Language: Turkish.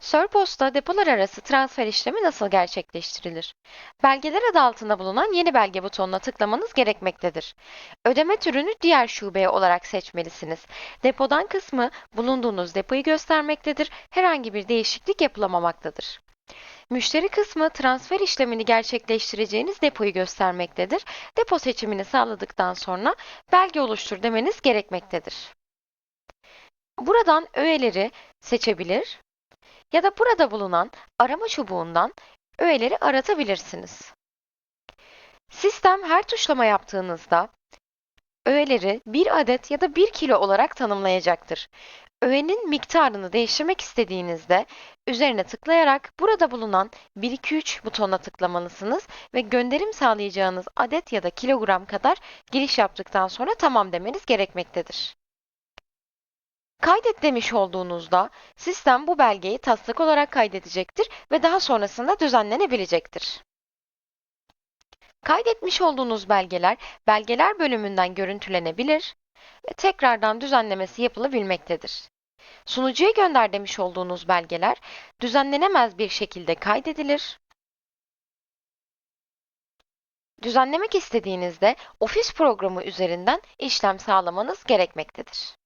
Sörpos'ta depolar arası transfer işlemi nasıl gerçekleştirilir? Belgeler adı altında bulunan yeni belge butonuna tıklamanız gerekmektedir. Ödeme türünü diğer şube olarak seçmelisiniz. Depodan kısmı bulunduğunuz depoyu göstermektedir. Herhangi bir değişiklik yapılamamaktadır. Müşteri kısmı transfer işlemini gerçekleştireceğiniz depoyu göstermektedir. Depo seçimini sağladıktan sonra belge oluştur demeniz gerekmektedir. Buradan öğeleri seçebilir ya da burada bulunan arama çubuğundan öğeleri aratabilirsiniz. Sistem her tuşlama yaptığınızda öğeleri 1 adet ya da 1 kilo olarak tanımlayacaktır. Öğenin miktarını değiştirmek istediğinizde üzerine tıklayarak burada bulunan 1-2-3 butonuna tıklamalısınız ve gönderim sağlayacağınız adet ya da kilogram kadar giriş yaptıktan sonra tamam demeniz gerekmektedir. Kaydet demiş olduğunuzda sistem bu belgeyi taslak olarak kaydedecektir ve daha sonrasında düzenlenebilecektir. Kaydetmiş olduğunuz belgeler belgeler bölümünden görüntülenebilir ve tekrardan düzenlemesi yapılabilmektedir. Sunucuya gönder demiş olduğunuz belgeler düzenlenemez bir şekilde kaydedilir. Düzenlemek istediğinizde Office programı üzerinden işlem sağlamanız gerekmektedir.